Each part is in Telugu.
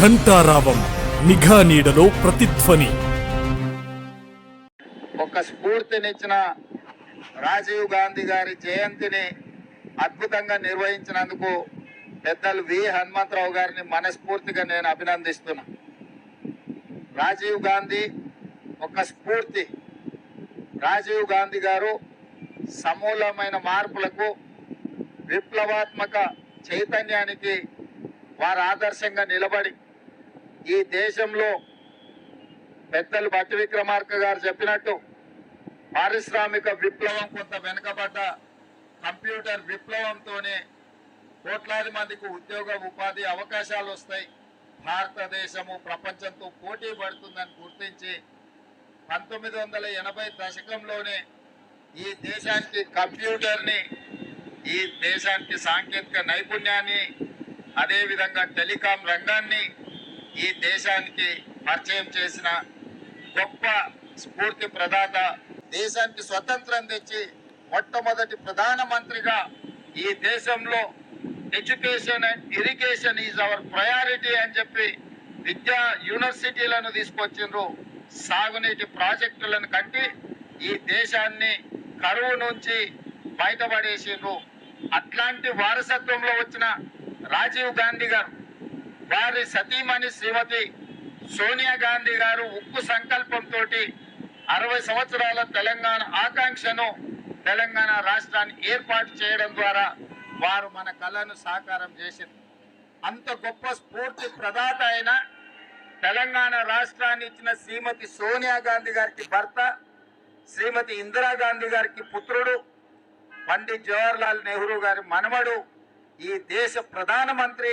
ఘంటారావం నిఘా నీడలో ప్రతిధ్వని. ఒక స్ఫూర్తినిచ్చిన రాజీవ్ గాంధీ గారి జయంతిని అద్భుతంగా నిర్వహించినందుకు పెద్దలు వి. హనుమంతరావు గారిని మనస్ఫూర్తిగా నేను అభినందిస్తున్నా. రాజీవ్ గాంధీ ఒక స్ఫూర్తి. రాజీవ్ గాంధీ గారు సమూలమైన మార్పులకు విప్లవాత్మక చైతన్యానికి వారు ఆదర్శంగా నిలబడి ఈ దేశంలో పెద్దలు భట్టి విక్రమార్క గారు చెప్పినట్టు పారిశ్రామిక విప్లవం కొంత వెనుకబడ్డ కంప్యూటర్ విప్లవంతోనే కోట్లాది మందికి ఉద్యోగ ఉపాధి అవకాశాలు వస్తాయి. భారతదేశము ప్రపంచంతో పోటీ పడుతుందని గుర్తించి పంతొమ్మిది వందల ఎనభై దశకంలోనే ఈ దేశానికి కంప్యూటర్ని ఈ దేశానికి సాంకేతిక నైపుణ్యాన్ని అదేవిధంగా టెలికాం రంగాన్ని ఈ దేశానికి పరిచయం చేసిన గొప్ప స్ఫూర్తి ప్రదాత దేశానికి స్వతంత్రం తెచ్చి మొట్టమొదటి ప్రధానమంత్రిగా ఈ దేశంలో education and irrigation is our priority అని చెప్పి విద్యా యూనివర్సిటీలను తీసుకొచ్చిండ్రు. సాగునీటి ప్రాజెక్టులను కట్టి ఈ దేశాన్ని కరువు నుంచి బయటపడేసిండ్రు. అట్లాంటి వారసత్వంలో వచ్చిన రాజీవ్ గాంధీ గారు వారి సతీమణి శ్రీమతి సోనియా గాంధీ గారు ఉక్కు సంకల్పంతో అరవై సంవత్సరాల తెలంగాణ ఆకాంక్షను తెలంగాణ రాష్ట్రాన్ని ఏర్పాటు చేయడం ద్వారా వారు మన కళను సాకారం చేసింది. అంత గొప్ప స్ఫూర్తి ప్రదాత అయిన తెలంగాణ రాష్ట్రాన్ని ఇచ్చిన శ్రీమతి సోనియా గాంధీ గారికి భర్త శ్రీమతి ఇందిరాగాంధీ గారికి పుత్రుడు పండిత్ జవహర్లాల్ నెహ్రూ గారి మనమడు ఈ దేశ ప్రధానమంత్రి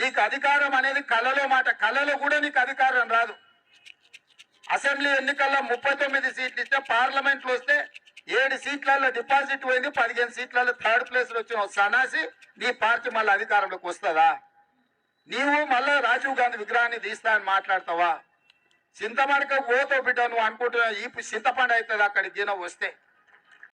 నీకు అధికారం అనేది కళలో మాట. కళలో కూడా నీకు అధికారం రాదు. అసెంబ్లీ ఎన్నికల్లో ముప్పై తొమ్మిది సీట్లు ఇస్తే పార్లమెంట్లో వస్తే ఏడు సీట్లలో డిపాజిట్ పోయింది పదిహేను సీట్లలో థర్డ్ ప్లేస్ వచ్చిన సనాసి నీ పార్టీ మళ్ళీ అధికారంలోకి వస్తుందా? నీవు మళ్ళా రాజీవ్ గాంధీ విగ్రహాన్ని తీస్తా అని మాట్లాడతావా? చింతమడక పోతో బిడ్డ నువ్వు అనుకుంటున్నావు ఈ చింతపండు అవుతుంది అక్కడికి దినం వస్తే.